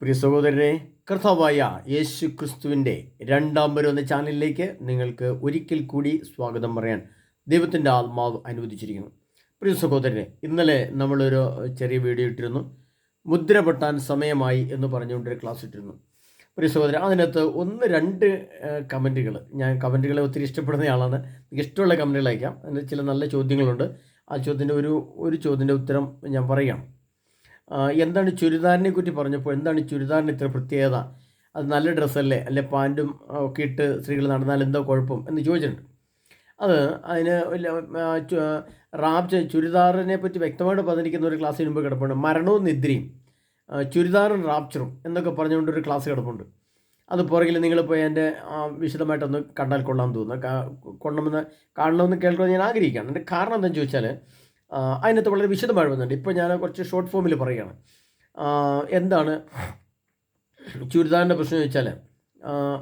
പ്രിയ സഹോദരനെ കർത്താവായ യേശു ക്രിസ്തുവിന്റെ രണ്ടാം വരുന്ന ചാനലിലേക്ക് നിങ്ങൾക്ക് ഒരിക്കൽ കൂടി സ്വാഗതം പറയാൻ ദൈവത്തിന്റെ ആത്മാവ് അനുവദിച്ചിരിക്കുന്നു. പ്രിയ സഹോദരനെ ഇന്നലെ നമ്മളൊരു ചെറിയ വീഡിയോ ഇട്ടിരുന്നു. മുദ്ര പൊട്ടാൻ സമയമായി എന്ന് പറഞ്ഞുകൊണ്ടൊരു ക്ലാസ് ഇട്ടിരുന്നു. പ്രിയ സഹോദരൻ അതിനകത്ത് ഒന്ന് രണ്ട് കമന്റുകൾ. ഞാൻ കമന്റുകളെ ഒത്തിരി ഇഷ്ടപ്പെടുന്ന ആളാണ്. എനിക്ക് ഇഷ്ടമുള്ള കമന്റുകൾ അയക്കാം. അതിന് ചില നല്ല ചോദ്യങ്ങളുണ്ട്. ആ ചോദ്യത്തിന്റെ ഒരു ഒരു ചോദ്യത്തിന്റെ ഉത്തരം ഞാൻ ആ, എന്താണ് ചുരിദാറിനെ കുറ്റി പറഞ്ഞപ്പോൾ എന്താണ് ചുരിദാറിന് ഇത്ര പ്രത്യേകത? അത് നല്ല ഡ്രസ്സല്ലേ? അല്ലെ പാന്റും ഒക്കെ ഇട്ട് സ്ത്രീകൾ നടന്നാൽ എന്തോ കുഴപ്പം എന്ന് ചോദിച്ചിട്ടുണ്ട്. അത് അതിന് ചെ- ചുരിദാറിനെ പറ്റി വ്യക്തമായിട്ട് പറഞ്ഞിരിക്കുന്ന ഒരു ക്ലാസ്സിന് മുമ്പ് കിടപ്പുണ്ട്. മരണവും നിദ്രയും. ചുരിദാറും റാപ്ചറും എന്നൊക്കെ പറഞ്ഞുകൊണ്ട് ഒരു ക്ലാസ് കിടപ്പുണ്ട്. അത് പുറകിൽ നിങ്ങൾ പോയി എന്റെ വിശദമായിട്ടൊന്ന് കണ്ടാൽ കൊള്ളാൻ തോന്നുന്നു. കൊള്ളണമെന്ന് കാണണമെന്ന് കേൾക്കണമെന്ന് ഞാൻ ആഗ്രഹിക്കുകയാണ്. എന്റെ കാരണം എന്താണെന്ന് ചോദിച്ചാൽ അതിനകത്ത് വളരെ വിശദമായി വന്നിട്ടുണ്ട്. ഇപ്പോൾ ഞാൻ കുറച്ച് ഷോർട്ട് ഫോമിൽ പറയുകയാണ്. എന്താണ് ചുരിദാറിന്റെ പ്രശ്നം ചോദിച്ചാൽ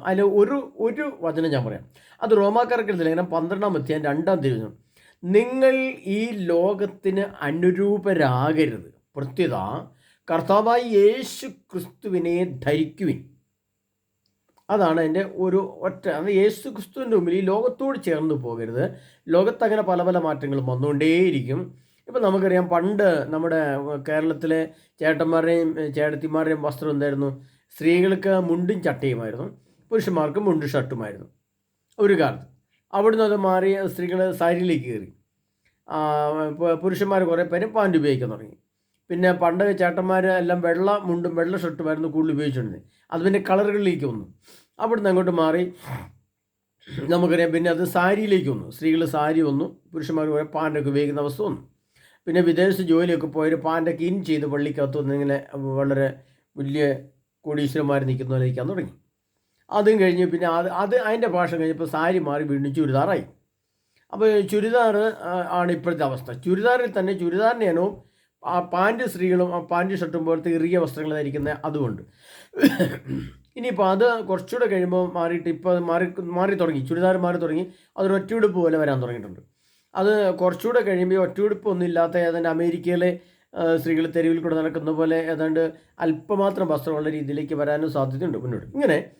അതിൽ ഒരു ഒരു വചനം ഞാൻ പറയാം. അത് റോമാക്കാർക്ക് ലേഖനം പന്ത്രണ്ടാം അധ്യായം രണ്ടാം തീയതി നിങ്ങൾ ഈ ലോകത്തിന് അനുരൂപരാകരുത്. പ്രത്യുത കർത്താവായി യേശു ക്രിസ്തുവിനെ ധരിക്കുവിൻ. അതാണ് എന്റെ ഒരു ഒറ്റ അത് യേശു ക്രിസ്തുവിന്റെ മുമ്പിൽ ഈ ലോകത്തോട് ചേർന്ന് പോകരുത്. ലോകത്തങ്ങനെ പല പല മാറ്റങ്ങളും വന്നുകൊണ്ടേയിരിക്കും. ഇപ്പം നമുക്കറിയാം പണ്ട് നമ്മുടെ കേരളത്തിലെ ചേട്ടന്മാരുടെയും ചേട്ടത്തിമാരുടെയും വസ്ത്രം എന്തായിരുന്നു? സ്ത്രീകൾക്ക് മുണ്ടും ചട്ടയുമായിരുന്നു പുരുഷന്മാർക്ക് മുണ്ടും ഷർട്ടുമായിരുന്നു. ഒരു കാലത്ത് അവിടുന്ന് അത് മാറി സ്ത്രീകൾ സാരിയിലേക്ക് കയറി. പുരുഷന്മാർ കുറേ പേര് പാന്റ് ഉപയോഗിക്കാൻ തുടങ്ങി. പിന്നെ പണ്ട് ചേട്ടന്മാർ എല്ലാം വെള്ള മുണ്ടും വെള്ള ഷർട്ടുമായിരുന്നു കൂടുതൽ ഉപയോഗിച്ചിരുന്നത് അത് പിന്നെ കളറുകളിലേക്ക് വന്നു. അവിടുന്ന് അങ്ങോട്ട് മാറി. നമുക്കറിയാം പിന്നെ അത് സാരിയിലേക്ക് വന്നു. സ്ത്രീകൾ സാരി വന്നു. പുരുഷന്മാർ പോലെ പാന്റൊക്കെ ഉപയോഗിക്കുന്ന അവസ്ഥ വന്നു. പിന്നെ വിദേശ ജോലിയൊക്കെ പോയൊരു പാന്റൊക്കെ ഇൻ ചെയ്ത് പള്ളിക്കകത്ത് വന്ന് ഇങ്ങനെ വളരെ വലിയ കോടീശ്വരന്മാർ നിൽക്കുന്ന പോലെ തുടങ്ങി. അതും കഴിഞ്ഞ് പിന്നെ അത് അത് അതിന്റെ ഭാഷ കഴിഞ്ഞപ്പോൾ സാരി മാറി വീണ്ടും ചുരിദാറായി. അപ്പോൾ ചുരിദാർ ആണ് ഇപ്പോഴത്തെ അവസ്ഥ. ചുരിദാറിൽ തന്നെ ചുരിദാറിന്റെ ഇനവും ആ പാന്റ് സ്ത്രീകളും ആ പാന്റ് ഷർട്ടും പോലത്തെ ഇറിയ വസ്ത്രങ്ങൾ ധരിക്കുന്ന അതുകൊണ്ട് ഇനിയിപ്പോൾ അത് കുറച്ചുകൂടെ കഴിയുമ്പോൾ മാറിയിട്ട് ഇപ്പോൾ മാറി മാറി തുടങ്ങി. ചുരിദാർ മാറി തുടങ്ങി. അതൊരു ഒറ്റയുടുപ്പ് പോലെ വരാൻ തുടങ്ങിയിട്ടുണ്ട്. അത് കുറച്ചുകൂടെ കഴിയുമ്പോൾ ഒറ്റയുടുപ്പ് ഒന്നും ഇല്ലാത്ത ഏതാണ്ട് അമേരിക്കയിലെ സ്ത്രീകൾ തെരുവിൽ കൂടെ നടക്കുന്ന പോലെ ഏതാണ്ട് അല്പമാത്രം വസ്ത്രമുള്ള രീതിയിലേക്ക് വരാനും സാധ്യതയുണ്ട് മുന്നോട്ട്. ഇങ്ങനെ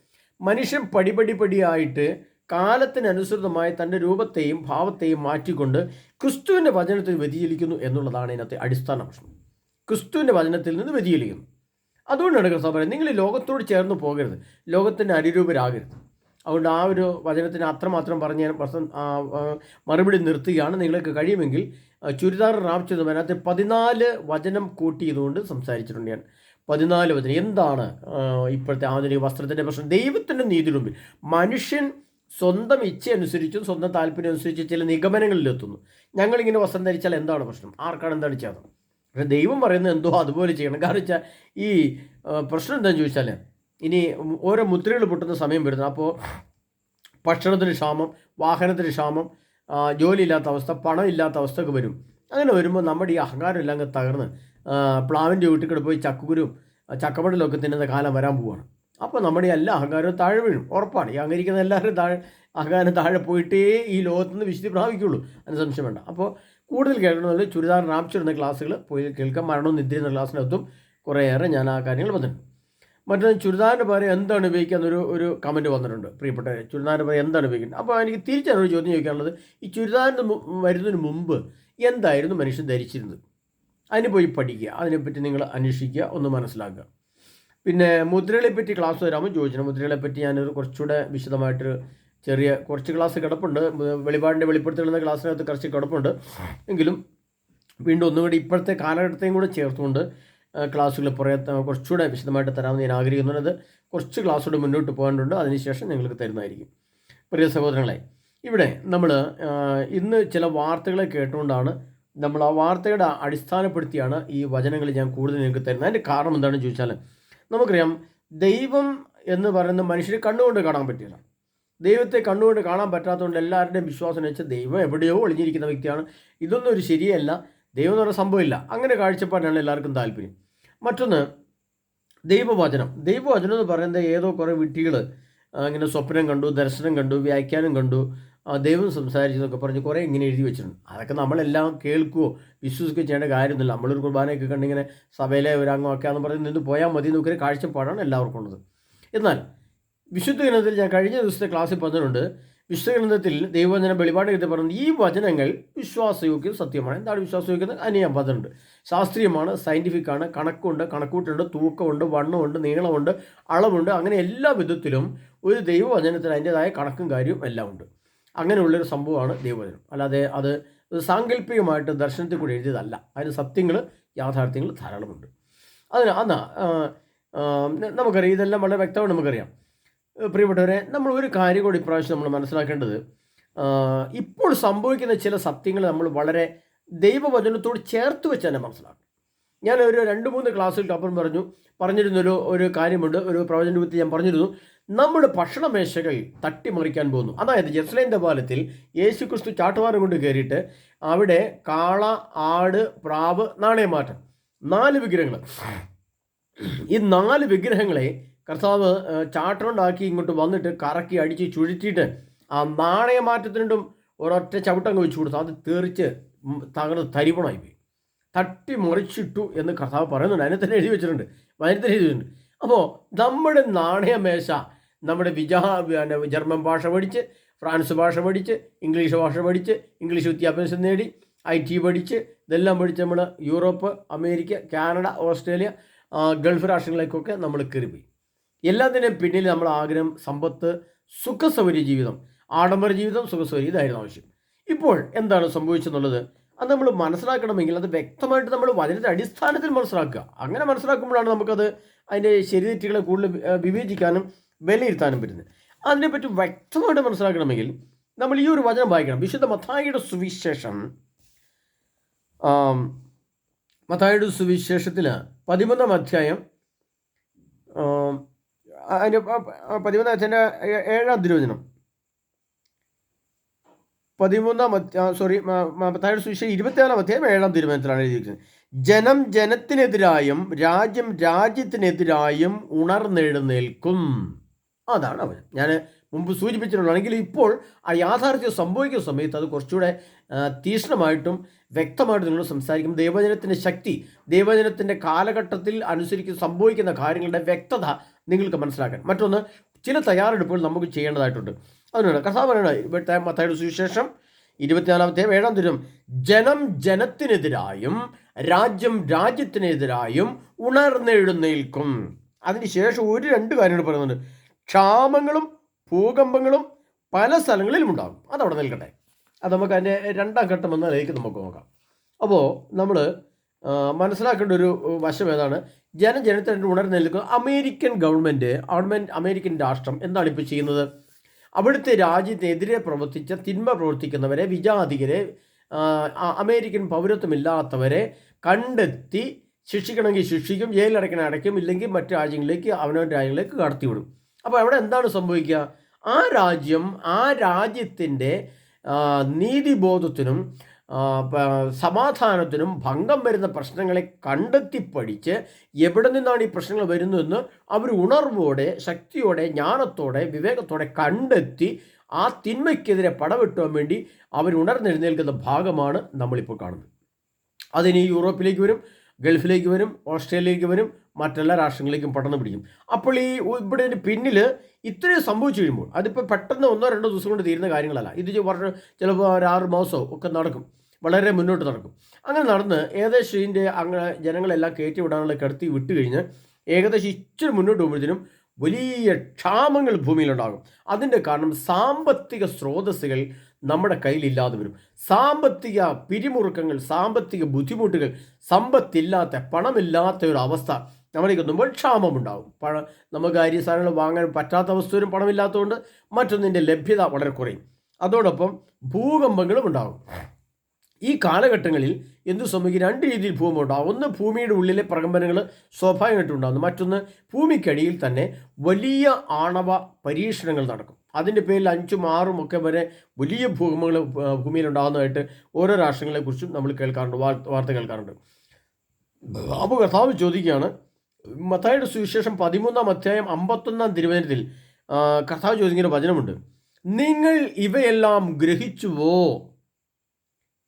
മനുഷ്യൻ പടിപടി പടിയായിട്ട് കാലത്തിനനുസൃതമായി തന്റെ രൂപത്തെയും ഭാവത്തെയും മാറ്റിക്കൊണ്ട് ക്രിസ്തുവിന്റെ വചനത്തിൽ വ്യതിചലിക്കുന്നു എന്നുള്ളതാണ് ഇതിനകത്തെ അടിസ്ഥാന പ്രശ്നം. ക്രിസ്തുവിന്റെ വചനത്തിൽ നിന്ന് വ്യതിചലിക്കുന്നു. അതുകൊണ്ടാണ് കർത്താവ് പറയുന്നത് നിങ്ങൾ ഈ ലോകത്തോട് ചേർന്ന് പോകരുത് ലോകത്തിന്റെ അനുരൂപരാകരുത് അതുകൊണ്ട് ആ ഒരു വചനത്തിന് അത്രമാത്രം പറഞ്ഞ് പ്രസ മറുപടി നിർത്തുകയാണ്. നിങ്ങൾക്ക് കഴിയുമെങ്കിൽ ചുരിദാർ ചെയ്ത് അതിനകത്ത് പതിനാല് വചനം കൂട്ടി ചെയ്തുകൊണ്ട് സംസാരിച്ചിട്ടുണ്ട് ഞാൻ. പതിനാല് വചനം. എന്താണ് ഇപ്പോഴത്തെ ആധുനിക വസ്ത്രത്തിന്റെ പ്രശ്നം? ദൈവത്തിന്റെ നീതിയുടെ മനുഷ്യൻ സ്വന്തം ഇച്ഛ അനുസരിച്ചും സ്വന്തം താല്പര്യം അനുസരിച്ച് ചില നിഗമനങ്ങളിലെത്തുന്നു ഞങ്ങളിങ്ങനെ വസ്ത്രം ധരിച്ചാൽ എന്താണ് പ്രശ്നം? ആർക്കാണ് എന്താണ് ചെയ്തത് പക്ഷേ ദൈവം പറയുന്നത് എന്തോ അതുപോലെ ചെയ്യണം. കാരണം വെച്ചാൽ ഈ പ്രശ്നം എന്താണെന്ന് ചോദിച്ചാൽ ഇനി ഓരോ മുദ്രകൾ പൊട്ടുന്ന സമയം വരുന്നത് അപ്പോൾ ഭക്ഷണത്തിന് ക്ഷാമം വാഹനത്തിന് ക്ഷാമം ജോലി ഇല്ലാത്ത അവസ്ഥ പണം ഇല്ലാത്ത അവസ്ഥ ഒക്കെ വരും. അങ്ങനെ വരുമ്പോൾ നമ്മുടെ ഈ അഹങ്കാരം എല്ലാം അങ്ങ് തകർന്ന് പ്ലാവിന്റെ വീട്ടിൽ പോയി ചക്കുകുരും ചക്കപ്പടലൊക്കെ തിന്നുന്ന കാലം വരാൻ പോവുകയാണ് അപ്പോൾ നമ്മുടെ എല്ലാ അഹങ്കാരവും താഴെ വീഴും. ഉറപ്പാണ്. ഈ അഹങ്കരിക്കുന്ന എല്ലാവരും താഴെ അഹങ്കാരം താഴെ പോയിട്ടേ ഈ ലോകത്തുനിന്ന് വിശുദ്ധി പ്രാപിക്കുള്ളൂ അതിന് സംശയം വേണ്ട. അപ്പോൾ കൂടുതൽ കേൾക്കണമെങ്കിൽ ചുരിദാർ റാംചിടുന്ന ക്ലാസ്സുകൾ പോയി കേൾക്കാം. മരണവും നിദ്ര എന്ന ക്ലാസ്സിനകത്തും കുറേയേറെ ഞാൻ ആ കാര്യങ്ങൾ വന്നിട്ടുണ്ട്. മറ്റൊന്ന് ചുരിദാറിന്റെ പകരം എന്താണ് ഉപയോഗിക്കുക എന്നൊരു ഒരു കമന്റ് വന്നിട്ടുണ്ട് പ്രിയപ്പെട്ട ചുരിദാറിന്റെ പകരം എന്താണ് ഉപയോഗിക്കുന്നത്? അപ്പോൾ എനിക്ക് തിരിച്ചാണ് ഒരു ചോദ്യം ചോദിക്കാനുള്ളത് ഈ ചുരിദാറിന് വരുന്നതിന് മുമ്പ് എന്തായിരുന്നു മനുഷ്യൻ ധരിച്ചിരുന്നത്? അതിന് പോയി പഠിക്കുക അതിനെപ്പറ്റി നിങ്ങൾ അന്വേഷിക്കുക ഒന്ന് മനസ്സിലാക്കുക. പിന്നെ മുദ്രകളെപ്പറ്റി ക്ലാസ് വരാമോ ചോദിച്ചിട്ടുണ്ട്. മുദ്രകളെപ്പറ്റി ഞാനൊരു കുറച്ചുകൂടെ വിശദമായിട്ടൊരു ചെറിയ കുറച്ച് ക്ലാസ് കിടപ്പുണ്ട്. വെളിപാടിന്റെ വെളിപ്പെടുത്തലുന്ന ക്ലാസ്സിനകത്ത് കുറച്ച് കിടപ്പുണ്ട്. എങ്കിലും വീണ്ടും ഒന്നുകൂടി ഇപ്പോഴത്തെ കാലഘട്ടത്തെയും കൂടെ ചേർത്തുകൊണ്ട് ക്ലാസ്സുകൾ പുറകെ കുറച്ചുകൂടെ വിശദമായിട്ട് തരാമെന്ന് ഞാൻ ആഗ്രഹിക്കുന്നുണ്ട്. കുറച്ച് ക്ലാസ്സുകൂടെ മുന്നോട്ട് പോകാനുണ്ട്. അതിനുശേഷം നിങ്ങൾക്ക് തരുന്നതായിരിക്കും. പ്രിയ സഹോദരങ്ങളെ ഇവിടെ നമ്മൾ ഇന്ന് ചില വാർത്തകളെ കേട്ടുകൊണ്ടാണ് നമ്മൾ ആ വാർത്തയുടെ അടിസ്ഥാനപ്പെടുത്തിയാണ് ഈ വചനങ്ങൾ ഞാൻ കൂടുതൽ നിങ്ങൾക്ക് തരുന്നത്. അതിന്റെ കാരണം എന്താണെന്ന് ചോദിച്ചാൽ നമുക്കറിയാം ദൈവം എന്ന് പറയുന്നത് മനുഷ്യരെ കണ്ണുകൊണ്ട് കാണാൻ പറ്റില്ല. ദൈവത്തെ കണ്ണുകൊണ്ട് കാണാൻ പറ്റാത്തതുകൊണ്ട് എല്ലാവരുടെയും വിശ്വാസം എന്ന് വെച്ചാൽ ദൈവം എവിടെയോ ഒളിഞ്ഞിരിക്കുന്ന വ്യക്തിയാണ്. ഇതൊന്നും ഒരു ശരിയല്ല. ദൈവം എന്ന് പറഞ്ഞ സംഭവമില്ല. അങ്ങനെ കാഴ്ചപ്പാടാണ് എല്ലാവർക്കും താല്പര്യം. മറ്റൊന്ന് ദൈവവചനം. ദൈവവചനം എന്ന് പറയുന്നത് ഏതോ കുറേ വിട്ടികൾ ഇങ്ങനെ സ്വപ്നം കണ്ടു ദർശനം കണ്ടു വ്യാഖ്യാനം കണ്ടു ദൈവം സംസാരിച്ചു എന്നൊക്കെ പറഞ്ഞ് കുറേ ഇങ്ങനെ എഴുതി വെച്ചിട്ടുണ്ട്. അതൊക്കെ നമ്മളെല്ലാം കേൾക്കുകയോ വിശ്വസിക്കുകയോ ചെയ്യേണ്ട കാര്യമൊന്നുമില്ല. നമ്മളൊരു കുർബാനയൊക്കെ കണ്ടിങ്ങനെ സഭയിലെ ഒരു അംഗമൊക്കെയാന്ന് പറഞ്ഞ് നിന്ന് പോയാൽ മതി എന്നൊക്കെ കാഴ്ചപ്പാടാണ് എല്ലാവർക്കും ഉള്ളത്. എന്നാൽ വിശുദ്ധ ഗ്രന്ഥത്തിൽ ഞാൻ കഴിഞ്ഞ ദിവസത്തെ ക്ലാസ്സിൽ പറഞ്ഞിട്ടുണ്ട്. വിശുദ്ധ ഗ്രന്ഥത്തിൽ ദൈവവചന വെളിപാട് കിട്ടി പറഞ്ഞത് ഈ വചനങ്ങൾ വിശ്വാസയോഗ്യം സത്യമാണ് എന്താണ് വിശ്വാസയോഗ്യം അതിന് ഞാൻ പറഞ്ഞിട്ടുണ്ട്. ശാസ്ത്രീയമാണ് സയന്റിഫിക് ആണ്. കണക്കുണ്ട് കണക്കൂട്ടുണ്ട് തൂക്കമുണ്ട് വണ്ണമുണ്ട് നീളമുണ്ട് അളവുണ്ട്. അങ്ങനെ എല്ലാ വിധത്തിലും ഒരു ദൈവവചനത്തിന് അതിന്റെതായ കണക്കും കാര്യവും എല്ലാം ഉണ്ട്. അങ്ങനെയുള്ളൊരു സംഭവമാണ് ദൈവവചനം. അല്ലാതെ അത് സാങ്കല്പികമായിട്ട് ദർശനത്തിൽ കൂടി എഴുതിയതല്ല. അതിന് സത്യങ്ങൾ യാഥാർത്ഥ്യങ്ങൾ ധാരാളമുണ്ട്. അതിന് അന്നാ നമുക്കറിയാം ഇതെല്ലാം വളരെ വ്യക്തമാണ് നമുക്കറിയാം. പ്രിയപ്പെട്ടവരെ നമ്മൾ ഒരു കാര്യം കൂടി ഇപ്രാവശ്യം നമ്മൾ മനസ്സിലാക്കേണ്ടത് ഇപ്പോൾ സംഭവിക്കുന്ന ചില സത്യങ്ങൾ നമ്മൾ വളരെ ദൈവവചനത്തോട് ചേർത്ത് വെച്ച് തന്നെ മനസ്സിലാക്കും ഞാൻ ഒരു രണ്ട് മൂന്ന് ക്ലാസ്സുകൾക്ക് അപ്പുറം പറഞ്ഞു പറഞ്ഞിരുന്നൊരു ഒരു കാര്യമുണ്ട് ഒരു പ്രവചന രൂപത്തിൽ ഞാൻ പറഞ്ഞിരുന്നു. നമ്മുടെ ഭക്ഷണമേശകൾ തട്ടിമറിക്കാൻ പോകുന്നു. അതായത് ജെറുസലേം പാലത്തിൽ യേശു ക്രിസ്തു ചാട്ടുവാരം കൊണ്ട് കയറിയിട്ട് അവിടെ കാള ആട് പ്രാവ് നാണയമാറ്റം നാല് വിഗ്രഹങ്ങൾ. ഈ നാല് വിഗ്രഹങ്ങളെ കർത്താവ് ചാട്ടറുണ്ടാക്കി ഇങ്ങോട്ട് വന്നിട്ട് കറക്കി അടിച്ച് ചുഴറ്റിയിട്ട് ആ നാണയ നാണയമാറ്റത്തിനും ഒരൊറ്റ ചവിട്ടങ്ങ് വെച്ചു കൊടുത്തു. അത് തെറിച്ച് തകർന്ന് തരിപ്പണമായി പോയി. തട്ടി മുറിച്ചിട്ടു എന്ന് കർത്താവ് പറയുന്നുണ്ട്. അതിനെ തന്നെ എഴുതി വെച്ചിട്ടുണ്ട്. തന്നെ എഴുതി വെച്ചിട്ടുണ്ട്. അപ്പോൾ നമ്മുടെ നാണയമേശ നമ്മുടെ വിജാ ജർമ്മൻ ഭാഷ പഠിച്ച് ഫ്രാൻസ് ഭാഷ പഠിച്ച് ഇംഗ്ലീഷ് ഭാഷ പഠിച്ച് ഇംഗ്ലീഷ് വിദ്യാഭ്യാസം നേടി ഐ ടി പഠിച്ച് ഇതെല്ലാം പഠിച്ച് നമ്മൾ Europe America Canada Australia Gulf രാഷ്ട്രങ്ങളിലേക്കൊക്കെ നമ്മൾ കയറിപ്പോയി. എല്ലാത്തിനും പിന്നിൽ നമ്മൾ ആഗ്രഹം സമ്പത്ത് സുഖസൗകര്യ ജീവിതം ആഡംബര ജീവിതം സുഖസൗകര്യം ഇതായിരുന്നു ആവശ്യം. ഇപ്പോൾ എന്താണ് സംഭവിച്ചെന്നുള്ളത്? അത് നമ്മൾ മനസ്സിലാക്കണമെങ്കിൽ അത് വ്യക്തമായിട്ട് നമ്മൾ വചനത്തെ അടിസ്ഥാനത്തിൽ മനസ്സിലാക്കുക. അങ്ങനെ മനസ്സിലാക്കുമ്പോഴാണ് നമുക്കത് അതിന്റെ ശരിതെറ്റുകളെ കൂടുതൽ വിവേചിക്കാനും വിലയിരുത്താനും പറ്റുന്നത്. അതിനെപ്പറ്റി വ്യക്തമായിട്ട് മനസ്സിലാക്കണമെങ്കിൽ നമ്മൾ ഈ ഒരു വചനം വായിക്കണം. വിശുദ്ധ മത്തായിയുടെ സുവിശേഷം മത്തായിയുടെ സുവിശേഷത്തിൽ പതിമൂന്നാം അധ്യായം പ- പതിമൂന്നാം അച്ഛന്റെ ഏഴാം തിരുവചനം. പതിമൂന്നാം സോറി മത്തായിയുടെ സുവിശേഷം ഇരുപത്തിയാറാം അധ്യായം ഏഴാം തിരുവചനത്തിലാണ് എഴുതിയിരിക്കുന്നത് ജനം ജനത്തിനെതിരായും രാജ്യം രാജ്യത്തിനെതിരായും ഉണർന്നെഴുന്നേൽക്കും. അതാണ് അവൻ ഞാൻ മുമ്പ് സൂചിപ്പിച്ചിട്ടുള്ളതാണെങ്കിൽ ഇപ്പോൾ ആ യാഥാർത്ഥ്യം സംഭവിക്കുന്ന സമയത്ത് അത് കുറച്ചുകൂടെ തീഷ്ണമായിട്ടും വ്യക്തമായിട്ട് നിങ്ങൾ സംസാരിക്കും ദൈവജനത്തിന്റെ ശക്തി ദൈവജനത്തിന്റെ കാലഘട്ടത്തിൽ അനുസരിച്ച് സംഭവിക്കുന്ന കാര്യങ്ങളുടെ വ്യക്തത നിങ്ങൾക്ക് മനസ്സിലാക്കാൻ. മറ്റൊന്ന് ചില തയ്യാറെടുപ്പുകൾ നമുക്ക് ചെയ്യേണ്ടതായിട്ടുണ്ട്. അതിനാണ് കഥാ പറയുന്നത് മത്തായുടെ സുവിശേഷം ഇരുപത്തിനാലാമത്തെ ഏഴാം തിരും ജനം ജനത്തിനെതിരായും രാജ്യം രാജ്യത്തിനെതിരായും ഉണർന്നെഴുന്നേൽക്കും. അതിനുശേഷം ഒരു രണ്ട് കാര്യങ്ങൾ പറയുന്നുണ്ട്. ക്ഷാമങ്ങളും ഭൂകമ്പങ്ങളും പല സ്ഥലങ്ങളിലും ഉണ്ടാകും. അതവിടെ നിൽക്കട്ടെ. അത് നമുക്ക് അതിന്റെ രണ്ടാം ഘട്ടം എന്നതിലേക്ക് നമുക്ക് നോക്കാം. അപ്പോൾ നമ്മൾ മനസ്സിലാക്കേണ്ട ഒരു വശം ഏതാണ്? ജനജനത്തിന് നിൽക്കുന്ന അമേരിക്കൻ ഗവൺമെന്റ് ഗവൺമെന്റ് അമേരിക്കൻ രാഷ്ട്രം എന്താണ് ഇപ്പോൾ ചെയ്യുന്നത്? അവിടുത്തെ രാജ്യത്തിനെതിരെ പ്രവർത്തിച്ച തിന്മ പ്രവർത്തിക്കുന്നവരെ വിജാതികരെ അമേരിക്കൻ പൗരത്വമില്ലാത്തവരെ കണ്ടെത്തി ശിക്ഷിക്കണമെങ്കിൽ ശിക്ഷിക്കും ജയിലടയ്ക്കണ അടയ്ക്കും ഇല്ലെങ്കിൽ മറ്റു രാജ്യങ്ങളിലേക്ക് അവനവന്റെ രാജ്യങ്ങളിലേക്ക് കടത്തിവിടും. അപ്പോൾ അവിടെ എന്താണ് സംഭവിക്കുക? ആ രാജ്യം ആ രാജ്യത്തിന്റെ നീതിബോധത്തിനും സമാധാനത്തിനും ഭംഗം വരുന്ന പ്രശ്നങ്ങളെ കണ്ടെത്തി പഠിച്ച് എവിടെ നിന്നാണ് ഈ പ്രശ്നങ്ങൾ വരുന്നതെന്ന് അവർ ഉണർവോടെ ശക്തിയോടെ ജ്ഞാനത്തോടെ വിവേകത്തോടെ കണ്ടെത്തി ആ തിന്മയ്ക്കെതിരെ പടവെട്ടുവാൻ വേണ്ടി അവർ ഉണർന്നെഴുന്നേൽക്കുന്ന ഭാഗമാണ് നമ്മളിപ്പോൾ കാണുന്നത്. അതിനി യൂറോപ്പിലേക്ക് വരും ഗൾഫിലേക്ക് വരും ഓസ്ട്രേലിയയിലേക്ക് വരും മറ്റെല്ലാ രാഷ്ട്രങ്ങളിലേക്കും പടർന്നു പിടിക്കും. അപ്പോൾ ഈ ഇവിടെ പിന്നിൽ ഇത്രയും സംഭവിച്ചു കഴിയുമ്പോൾ അതിപ്പോൾ പെട്ടെന്ന് ഒന്നോ രണ്ടോ ദിവസം കൊണ്ട് തീരുന്ന കാര്യങ്ങളല്ല. ഇത് വർഷം ചിലപ്പോൾ ഒരു ആറ് മാസമോ ഒക്കെ നടക്കും. വളരെ മുന്നോട്ട് നടക്കും. അങ്ങനെ നടന്ന് ഏകദേശം ഇതിന്റെ അങ്ങനെ ജനങ്ങളെല്ലാം കയറ്റി വിടാനുള്ള കിടത്തി വിട്ട് കഴിഞ്ഞ് ഏകദേശം ഇച്ചിരി മുന്നോട്ട് പോകുമ്പോഴത്തേനും വലിയ ക്ഷാമങ്ങൾ ഭൂമിയിലുണ്ടാകും. അതിന്റെ കാരണം സാമ്പത്തിക സ്രോതസ്സുകൾ നമ്മുടെ കയ്യിലില്ലാതെ വരും. സാമ്പത്തിക പിരിമുറുക്കങ്ങൾ സാമ്പത്തിക ബുദ്ധിമുട്ടുകൾ സമ്പത്തില്ലാത്ത പണമില്ലാത്ത ഒരു അവസ്ഥ നമ്മളേക്ക് എത്തുമ്പോൾ ക്ഷാമമുണ്ടാകും. പണം നമുക്ക് അരി സാധനങ്ങൾ വാങ്ങാൻ പറ്റാത്ത അവസ്ഥ വരും പണമില്ലാത്തതുകൊണ്ട് മറ്റൊന്നിന്റെ ലഭ്യത വളരെ കുറയും. അതോടൊപ്പം ഭൂകമ്പങ്ങളും ഉണ്ടാകും. ഈ കാലഘട്ടങ്ങളിൽ എന്ത് സംഭവിക്കും? രണ്ട് രീതിയിൽ ഭൂമി ഉണ്ടാകും ഒന്ന് ഭൂമിയുടെ ഉള്ളിലെ പ്രകമ്പനങ്ങൾ സ്വാഭാവികമായിട്ടും ഉണ്ടാകുന്നു മറ്റൊന്ന് ഭൂമിക്കടിയിൽ തന്നെ വലിയ ആണവ പരീക്ഷണങ്ങൾ നടക്കും. അതിന്റെ പേരിൽ അഞ്ചും ആറും ഒക്കെ വരെ വലിയ ഭൂകമ്പങ്ങൾ ഭൂ- ഭൂമിയിൽ ഉണ്ടാകുന്നതായിട്ട് ഓരോ രാഷ്ട്രങ്ങളെക്കുറിച്ചും നമ്മൾ കേൾക്കാറുണ്ട് വാർത്ത കേൾക്കാറുണ്ട്. അപ്പോൾ കർത്താവ് ചോദിക്കുകയാണ് മത്തായുടെ സുവിശേഷം പതിമൂന്നാം അധ്യായം അമ്പത്തൊന്നാം തിരുവനന്തത്തിൽ കഥാവ് ചോദിക്കുന്ന വചനമുണ്ട്. നിങ്ങൾ ഇവയെല്ലാം ഗ്രഹിച്ചുവോ?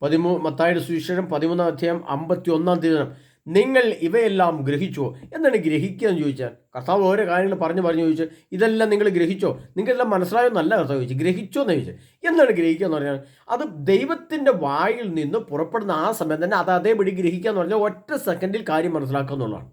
പതിമൂ മത്തായുടെ സുവിശേഷം പതിമൂന്നാം അധ്യായം അമ്പത്തി ഒന്നാം തീയതി നിങ്ങൾ ഇവയെല്ലാം ഗ്രഹിച്ചോ? എന്നാണ് ഗ്രഹിക്കുക? എന്ന് ചോദിച്ചാൽ കർത്താവ് ഓരോ കാര്യങ്ങൾ പറഞ്ഞു പറഞ്ഞു ചോദിച്ചു ഇതെല്ലാം നിങ്ങൾ ഗ്രഹിച്ചോ? നിങ്ങൾക്കെല്ലാം മനസ്സിലായോ? എന്നല്ല കർത്താവ് ചോദിച്ചു ഗ്രഹിച്ചോ? എന്ന് ചോദിച്ചു എന്താണ് ഗ്രഹിക്കുക? എന്ന് പറഞ്ഞാൽ അത് ദൈവത്തിന്റെ വായിൽ നിന്ന് പുറപ്പെടുന്ന ആ സമയം തന്നെ അത് അതേപടി ഗ്രഹിക്കുക എന്ന് പറഞ്ഞാൽ ഒറ്റ സെക്കൻഡിൽ കാര്യം മനസ്സിലാക്കുക എന്നുള്ളതാണ്.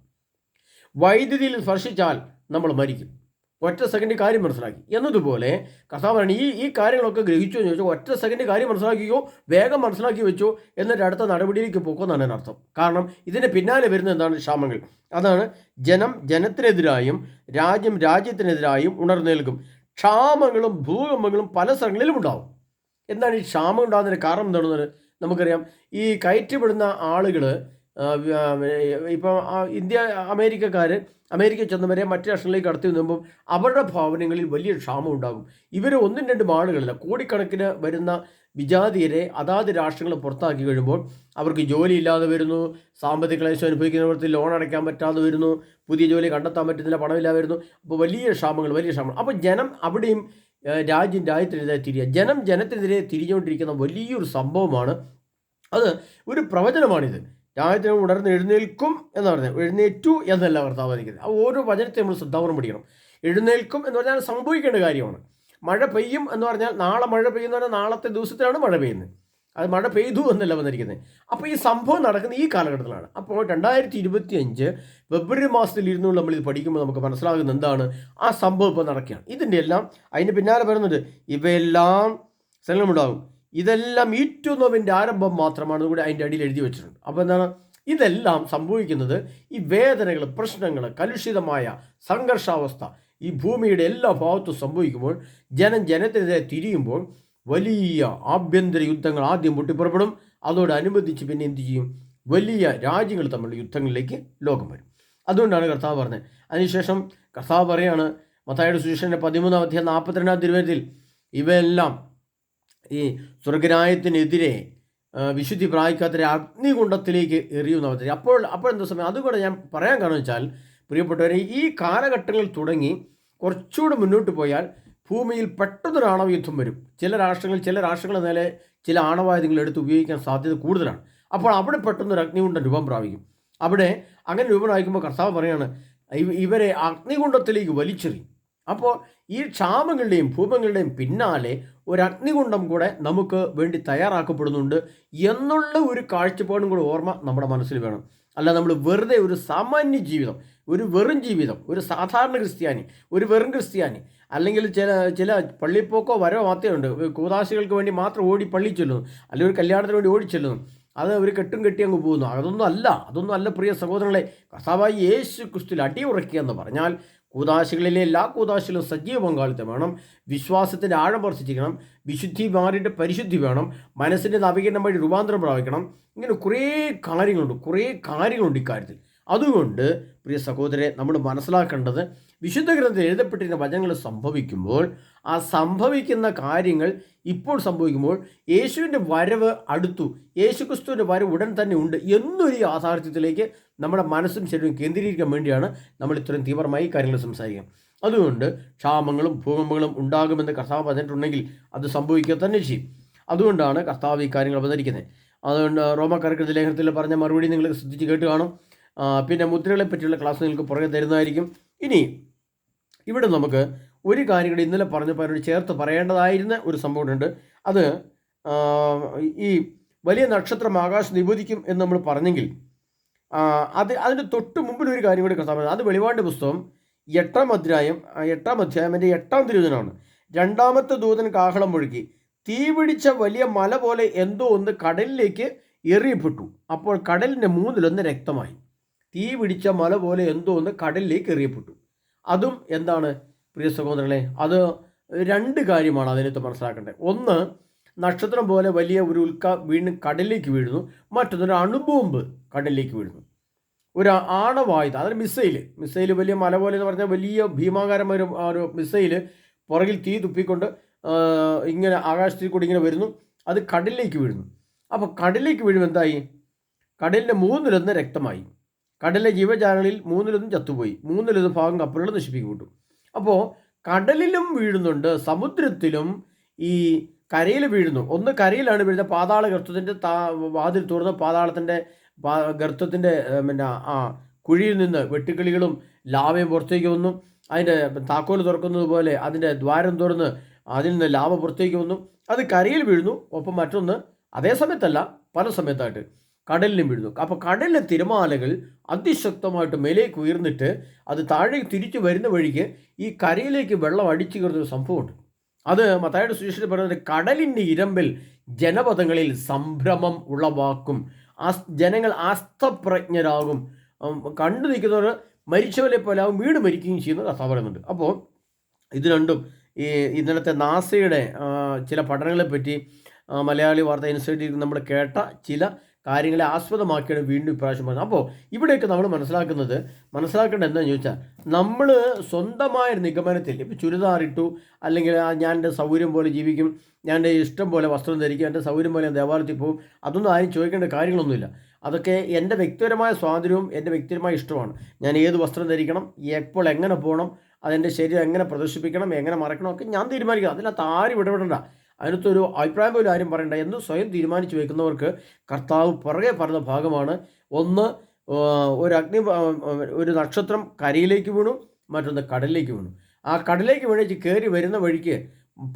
വൈദ്യുതിയിൽ സ്പർശിച്ചാൽ നമ്മൾ മരിക്കും. ഒറ്റ സെക്കൻഡ് കാര്യം മനസ്സിലാക്കി. എന്നതുപോലെ കർത്താവാണ് ഈ ഈ കാര്യങ്ങളൊക്കെ ഗ്രഹിച്ചു എന്ന് ചോദിച്ചാൽ ഒറ്റ സെക്കൻഡ് കാര്യം മനസ്സിലാക്കിയോ വേഗം മനസ്സിലാക്കി വെച്ചോ എന്നിട്ട് അടുത്ത നടപടിയിലേക്ക് പോക്കോ എന്റെ അർത്ഥം. കാരണം ഇതിന് പിന്നാലെ വരുന്ന എന്താണ്? ക്ഷാമങ്ങൾ. അതാണ് ജനം ജനത്തിനെതിരായും രാജ്യം രാജ്യത്തിനെതിരായും ഉണർന്നേൽക്കും. ക്ഷാമങ്ങളും ഭൂകമ്പങ്ങളും പല സ്ഥലങ്ങളിലും ഉണ്ടാവും. എന്താണ് ഈ ക്ഷാമം ഉണ്ടാകുന്നതിന് കാരണം എന്താണെന്ന് നമുക്കറിയാം. ഈ കയറ്റിവിടുന്ന ആളുകൾ ഇപ്പം ഇന്ത്യ അമേരിക്കക്കാർ അമേരിക്ക ചെന്നവരെ മറ്റു രാഷ്ട്രങ്ങളിലേക്ക് കടത്തി നിന്നുമ്പോൾ അവരുടെ ഭവനങ്ങളിൽ വലിയ ക്ഷാമം ഉണ്ടാകും. ഇവർ ഒന്നും രണ്ടും ആളുകളല്ല. കോടിക്കണക്കിന് വരുന്ന വിജാതിയരെ അതാത് രാഷ്ട്രങ്ങൾ പുറത്താക്കി കഴിയുമ്പോൾ അവർക്ക് ജോലി ഇല്ലാതെ വരുന്നു. സാമ്പത്തിക ക്ലേശം അനുഭവിക്കുന്നവർക്ക് ലോൺ അടയ്ക്കാൻ പറ്റാതെ വരുന്നു. പുതിയ ജോലി കണ്ടെത്താൻ പറ്റുന്നില്ല പണമില്ലാതെ വരുന്നു. അപ്പോൾ വലിയ ക്ഷാമങ്ങൾ വലിയ ക്ഷാമങ്ങൾ. അപ്പോൾ ജനം അവിടെയും രാജ്യം രാജ്യത്തിനെതിരെ തിരിയുക ജനം ജനത്തിനെതിരെ തിരിഞ്ഞുകൊണ്ടിരിക്കുന്ന വലിയൊരു സംഭവമാണ്. അത് ഒരു പ്രവചനമാണിത്. രാജ്യത്തിന് ഉടർന്ന് എഴുന്നേൽക്കും എന്ന് പറഞ്ഞത് എഴുന്നേറ്റു എന്നല്ല കർത്താവ് ആ ഓരോ വചനത്തെ നമ്മൾ ശ്രദ്ധാപൂർവം പഠിക്കണം. എഴുന്നേൽക്കും എന്ന് പറഞ്ഞാൽ സംഭവിക്കേണ്ട കാര്യമാണ്. മഴ പെയ്യും എന്ന് പറഞ്ഞാൽ നാളെ മഴ പെയ്യുന്ന പറഞ്ഞാൽ നാളത്തെ ദിവസത്തിലാണ് മഴ പെയ്യുന്നത്. അത് മഴ പെയ്തു എന്നല്ല വന്നിരിക്കുന്നത്. അപ്പോൾ ഈ സംഭവം നടക്കുന്ന ഈ കാലഘട്ടത്തിലാണ്. അപ്പോൾ രണ്ടായിരത്തി ഇരുപത്തി അഞ്ച് ഫെബ്രുവരി മാസത്തിൽ നമ്മൾ ഇത് പഠിക്കുമ്പോൾ നമുക്ക് മനസ്സിലാകുന്ന എന്താണ്? ആ സംഭവം ഇപ്പോൾ നടക്കുകയാണ്. ഇതിന്റെ എല്ലാം അതിന് പിന്നാലെ പറയുന്നുണ്ട് ഇവയെല്ലാം സ്ഥലമുണ്ടാകും ഇതെല്ലാം ഈറ്റുന്നതിന്റെ ആരംഭം മാത്രമാണ് കൂടി അതിന്റെ അടിയിൽ എഴുതി വെച്ചിട്ടുണ്ട്. അപ്പോൾ എന്താണ്? ഇതെല്ലാം സംഭവിക്കുന്നത് ഈ വേദനകൾ പ്രശ്നങ്ങൾ കലുഷിതമായ സംഘർഷാവസ്ഥ ഈ ഭൂമിയുടെ എല്ലാ ഭാഗത്തും സംഭവിക്കുമ്പോൾ ജനം ജനത്തിനെതിരെ തിരിയുമ്പോൾ വലിയ ആഭ്യന്തര യുദ്ധങ്ങൾ ആദ്യം പൊട്ടിപ്പുറപ്പെടും. അതോടനുബന്ധിച്ച് പിന്നെ എന്ത് ചെയ്യും? വലിയ രാജ്യങ്ങൾ തമ്മിലുള്ള യുദ്ധങ്ങളിലേക്ക് ലോകം വരും. അതുകൊണ്ടാണ് കർത്താവ് പറഞ്ഞത്. അതിനുശേഷം കർത്താവ് പറയാണ് മത്തായുടെ സുശേഷന്റെ പതിമൂന്നാം അധ്യായം നാൽപ്പത്തിരണ്ടാം തിരുവനത്തിൽ ഇവയെല്ലാം ഈ സ്വർഗരായത്തിനെതിരെ വിശുദ്ധി പ്രായിക്കാത്തൊരു അഗ്നികുണ്ടത്തിലേക്ക് എറിയുന്ന അവസ്ഥ. അപ്പോൾ അപ്പോൾ എന്താ സമയം? അതുകൂടെ ഞാൻ പറയാൻ കാരണം വെച്ചാൽ പ്രിയപ്പെട്ടവരെ ഈ കാലഘട്ടങ്ങളിൽ തുടങ്ങി കുറച്ചുകൂടെ മുന്നോട്ട് പോയാൽ ഭൂമിയിൽ പെട്ടെന്നൊരു ആണവ യുദ്ധം വരും. ചില രാഷ്ട്രങ്ങൾ ചില രാഷ്ട്രങ്ങളുടെ നേരെ ചില ആണവായുധങ്ങൾ എടുത്ത് ഉപയോഗിക്കാൻ സാധ്യത കൂടുതലാണ്. അപ്പോൾ അവിടെ പെട്ടെന്നൊരു അഗ്നികുണ്ടം രൂപം പ്രാപിക്കും. അവിടെ അങ്ങനെ രൂപം പ്രാപിക്കുമ്പോൾ കർത്താവ് പറയാണ് ഇവരെ അഗ്നികുണ്ടത്തിലേക്ക് വലിച്ചെറിയും. അപ്പോൾ ഈ ക്ഷാമങ്ങളുടെയും ഭൂമങ്ങളുടെയും പിന്നാലെ ഒരു അഗ്നികുണ്ഡം കൂടെ നമുക്ക് വേണ്ടി തയ്യാറാക്കപ്പെടുന്നുണ്ട് എന്നുള്ള ഒരു കാഴ്ചപ്പാടും കൂടെ ഓർമ്മ നമ്മുടെ മനസ്സിൽ വേണം. അല്ല നമ്മൾ വെറുതെ ഒരു സാമാന്യ ജീവിതം ഒരു വെറും ജീവിതം ഒരു സാധാരണ ക്രിസ്ത്യാനി ഒരു വെറും ക്രിസ്ത്യാനി അല്ലെങ്കിൽ ചില ചില പള്ളിപ്പോക്കോ വരോ മാത്രമേ ഉണ്ട്. കൂതാശികൾക്ക് വേണ്ടി മാത്രം ഓടി പള്ളി ചെല്ലുന്നു അല്ലെങ്കിൽ ഒരു കല്യാണത്തിന് വേണ്ടി ഓടി ചെല്ലുന്നു. അത് അവർ കെട്ടും കെട്ടി അങ്ങ് പോകുന്നു. അതൊന്നും അല്ല അതൊന്നും അല്ല പ്രിയ സഹോദരങ്ങളെ. കർത്താവായി യേശു ക്രിസ്തുവിൽ അടിയുറക്കുക എന്ന് പറഞ്ഞാൽ കൂതാശികളിലെ എല്ലാ കൂതാശികളും സജീവ പങ്കാളിത്തം വേണം. വിശ്വാസത്തിന്റെ ആഴം വർദ്ധിച്ചിരിക്കണം വിശുദ്ധി മാറിയിട്ട് പരിശുദ്ധി വേണം. മനസ്സിന്റെ നവീകരണം വഴി രൂപാന്തരം പ്രാപിക്കണം. ഇങ്ങനെ കുറേ കാര്യങ്ങളുണ്ട്. കുറേ കാര്യങ്ങളുണ്ട് ഇക്കാര്യത്തിൽ. അതുകൊണ്ട് പ്രിയ സഹോദരെ നമ്മൾ മനസ്സിലാക്കേണ്ടത് വിശുദ്ധ ഗ്രന്ഥത്തിൽ എഴുതപ്പെട്ടിരുന്ന വചനങ്ങൾ സംഭവിക്കുമ്പോൾ ആ സംഭവിക്കുന്ന കാര്യങ്ങൾ ഇപ്പോൾ സംഭവിക്കുമ്പോൾ യേശുവിന്റെ വരവ് അടുത്തു. യേശു ക്രിസ്തുവിന്റെ വരവ് ഉടൻ തന്നെ ഉണ്ട് എന്നൊരു യാഥാർത്ഥ്യത്തിലേക്ക് നമ്മുടെ മനസ്സും ശരീരവും കേന്ദ്രീകരിക്കാൻ വേണ്ടിയാണ് നമ്മൾ ഇത്രയും തീവ്രമായി കാര്യങ്ങൾ സംസാരിക്കുക. അതുകൊണ്ട് ക്ഷാമങ്ങളും ഭൂകമ്പങ്ങളും ഉണ്ടാകുമെന്ന് കർത്താവ് പറഞ്ഞിട്ടുണ്ടെങ്കിൽ അത് സംഭവിക്കുക തന്നെ ചെയ്യും. അതുകൊണ്ടാണ് കർത്താവ് ഈ കാര്യങ്ങൾ അവതരിക്കുന്നത്. അതുകൊണ്ട് റോമക്കാർക്ക് ലേഖനത്തിൽ പറഞ്ഞ മറുപടി നിങ്ങൾ ശ്രദ്ധിച്ച് കേട്ട് കാണും. പിന്നെ മുദ്രകളെ പറ്റിയുള്ള ക്ലാസ് നിങ്ങൾക്ക് പുറകെ തരുന്നതായിരിക്കും. ഇനി ഇവിടെ നമുക്ക് ഒരു കാര്യം കൂടി ഇന്നലെ പറഞ്ഞപ്പോൾ അതിനോട് ചേർത്ത് പറയേണ്ടതായിരുന്ന ഒരു സംഭവമുണ്ട് അത് ഈ വലിയ നക്ഷത്രം ആകാശം നിബോധിക്കും എന്ന് നമ്മൾ പറഞ്ഞെങ്കിൽ അത് അതിന്റെ തൊട്ട് മുമ്പിൽ ഒരു കാര്യം കൂടി കർത്താവ് അത് വെളിപാട് പുസ്തകം. എട്ടാം അധ്യായം എട്ടാം അധ്യായം എന്റെ എട്ടാം തിരുവചനമാണ്. രണ്ടാമത്തെ ദൂതൻ കാഹളം മുഴുകി. തീ പിടിച്ച വലിയ മല പോലെ എന്തോ ഒന്ന് കടലിലേക്ക് എറിയപ്പെട്ടു. അപ്പോൾ കടലിന്റെ മൂന്നിലൊന്ന് രക്തമായി. തീ പിടിച്ച മല പോലെ എന്തോ ഒന്ന് കടലിലേക്ക് എറിയപ്പെട്ടു. അതും എന്താണ് പ്രിയ സഹോദരങ്ങളെ? അത് രണ്ട് കാര്യമാണ് അതിനകത്ത് മനസ്സിലാക്കേണ്ടത്. ഒന്ന് നക്ഷത്രം പോലെ വലിയ ഒരു ഉൽക്ക വീണ് കടലിലേക്ക് വീഴുന്നു. മറ്റൊന്നൊരു അണുബോംബ് കടലിലേക്ക് വീഴുന്നു. ഒരു ആണവായുധം അതൊരു മിസൈൽ മിസൈൽ വലിയ മല പോലെ എന്ന് പറഞ്ഞാൽ വലിയ ഭീമാകാരമായ ഒരു മിസൈൽ പുറകിൽ തീ തുപ്പിക്കൊണ്ട് ഇങ്ങനെ ആകാശത്തിൽ കൂടി ഇങ്ങനെ വരുന്നു. അത് കടലിലേക്ക് വീഴുന്നു. അപ്പോൾ കടലിലേക്ക് വീഴും എന്തായി? കടലിന്റെ മൂന്നിലൊന്ന് രക്തമായി. കടലിലെ ജീവജാലങ്ങളിൽ മൂന്നിലൊന്നും ചത്തുപോയി. മൂന്നിലൊന്ന് ഭാഗം കപ്പലുകൾ നശിപ്പിക്കപ്പെട്ടു. അപ്പോൾ കടലിലും വീഴുന്നുണ്ട് സമുദ്രത്തിലും ഈ കരയിൽ വീഴുന്നു. ഒന്ന് കരയിലാണ് വീഴുന്നത്. പാതാള ഗർത്തത്തിന്റെ താ വാതിൽ തുറന്ന് പാതാളത്തിന്റെ ഗർത്തത്തിന്റെ പിന്നെ ആ കുഴിയിൽ നിന്ന് വെട്ടുക്കിളികളും ലാവയും പുറത്തേക്ക് വന്നു. അതിന്റെ താക്കോൽ തുറക്കുന്നത് പോലെ അതിന്റെ ദ്വാരം തുറന്ന് അതിൽ നിന്ന് ലാവ പുറത്തേക്ക് വന്നു. അത് കരയിൽ വീഴുന്നു. ഒപ്പം മറ്റൊന്ന് അതേ സമയത്തല്ല പല സമയത്തായിട്ട് കടലിലും വീഴുന്നു. അപ്പോൾ കടലിലെ തിരമാലകൾ അതിശക്തമായിട്ട് മേലേക്ക് ഉയർന്നിട്ട് അത് താഴേക്ക് തിരിച്ചു വരുന്ന വഴിക്ക് ഈ കരയിലേക്ക് വെള്ളം അടിച്ചു കയറുന്ന ഒരു സംഭവമുണ്ട്. അത് മത്തായുടെ സുശേഷത്തിൽ പറയുന്നത് കടലിന്റെ ഇരമ്പിൽ ജനപദങ്ങളിൽ സംഭ്രമം ഉളവാക്കും. ആസ് ജനങ്ങൾ ആസ്തപ്രജ്ഞരാകും കണ്ടു നിൽക്കുന്നവർ മരിച്ചവരെ പോലെ ആകും വീട് മരിക്കുകയും ചെയ്യുന്ന കഥ പറയുന്നുണ്ട്. അപ്പോൾ ഇത് രണ്ടും ഈ ഇന്നലത്തെ നാസയുടെ ചില പഠനങ്ങളെപ്പറ്റി മലയാളി വാർത്ത ഇൻസ്റ്റിറ്റ്യൂട്ടിൽ നമ്മൾ കേട്ട ചില കാര്യങ്ങളെ ആസ്പദമാക്കിയാണ് വീണ്ടും ഇപ്രാവശ്യം പറഞ്ഞത്. അപ്പോൾ ഇവിടെയൊക്കെ നമ്മൾ മനസ്സിലാക്കുന്നത് മനസ്സിലാക്കേണ്ടത് എന്താണെന്ന് ചോദിച്ചാൽ നമ്മൾ സ്വന്തമായ നിഗമനത്തിൽ ഇപ്പോൾ ചുരിദാറിട്ടു അല്ലെങ്കിൽ ഞാൻ എന്റെ സൗകര്യം പോലെ ജീവിക്കും ഞാൻ എന്റെ ഇഷ്ടം പോലെ വസ്ത്രം ധരിക്കും എന്റെ സൗകര്യം പോലെ ദേവാലയത്തിൽ പോകും അതൊന്നും ആരും ചോദിക്കേണ്ട കാര്യങ്ങളൊന്നുമില്ല. അതൊക്കെ എന്റെ വ്യക്തിപരമായ സ്വാതന്ത്ര്യവും എന്റെ വ്യക്തിപരമായ ഇഷ്ടമാണ് ഞാൻ ഏത് വസ്ത്രം ധരിക്കണം എപ്പോൾ എങ്ങനെ പോകണം അതെന്റെ ശരീരം എങ്ങനെ പ്രദർശിപ്പിക്കണം എങ്ങനെ മറക്കണം ഒക്കെ ഞാൻ തീരുമാനിക്കണം അതിനകത്ത് ആരും ഇടപെടണ്ട. അതിനകത്തൊരു അഭിപ്രായം പോലും ആരും പറയണ്ട. എന്ന് സ്വയം തീരുമാനിച്ചു വെക്കുന്നവർക്ക് കർത്താവ് പുറകെ പറഞ്ഞ ഭാഗമാണ്. ഒന്ന് ഒരു അഗ്നി ഒരു നക്ഷത്രം കരയിലേക്ക് വീണു മറ്റൊന്ന് കടലിലേക്ക് വീണു. ആ കടലിലേക്ക് വീണേച്ച് കയറി വരുന്ന വഴിക്ക്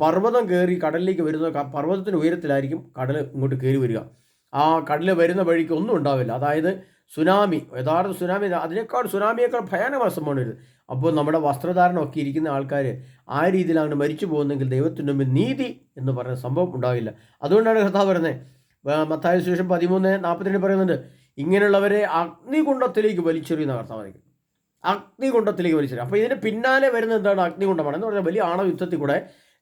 പർവതം കയറി കടലിലേക്ക് വരുന്ന പർവതത്തിന് ഉയരത്തിലായിരിക്കും കടൽ ഇങ്ങോട്ട് കയറി വരിക. ആ കടൽ വരുന്ന വഴിക്ക് ഒന്നും ഉണ്ടാവില്ല. അതായത് സുനാമി യഥാർത്ഥ സുനാമി അതിനേക്കാൾ സുനാമിയേക്കാൾ ഭയാനകമായ സംഭവമാണ് ഇത്. അപ്പോൾ നമ്മുടെ വസ്ത്രധാരണമൊക്കെ ഇരിക്കുന്ന ആൾക്കാർ ആ രീതിയിലാണ് മരിച്ചു പോകുന്നെങ്കിൽ ദൈവത്തിന്റെ മുമ്പിൽ നീതി എന്ന് പറയുന്ന സംഭവം ഉണ്ടാവില്ല. അതുകൊണ്ടാണ് കർത്താവ് പറയുന്നത് മത്തായ ശേഷം പതിമൂന്ന് നാൽപ്പത്തിരണ്ട് പറയുന്നുണ്ട് ഇങ്ങനെയുള്ളവരെ അഗ്നികുണ്ടത്തിലേക്ക് വലിച്ചെറിയുന്ന കർത്താവായിരിക്കും അഗ്നികുണ്ടത്തിലേക്ക് വലിച്ചെറിയും. അപ്പോൾ ഇതിന് പിന്നാലെ വരുന്ന എന്താണ്? അഗ്നികുണ്ടമാണ്. എന്ന് പറഞ്ഞാൽ വലിയ ആണവ യുദ്ധത്തിൽ കൂടെ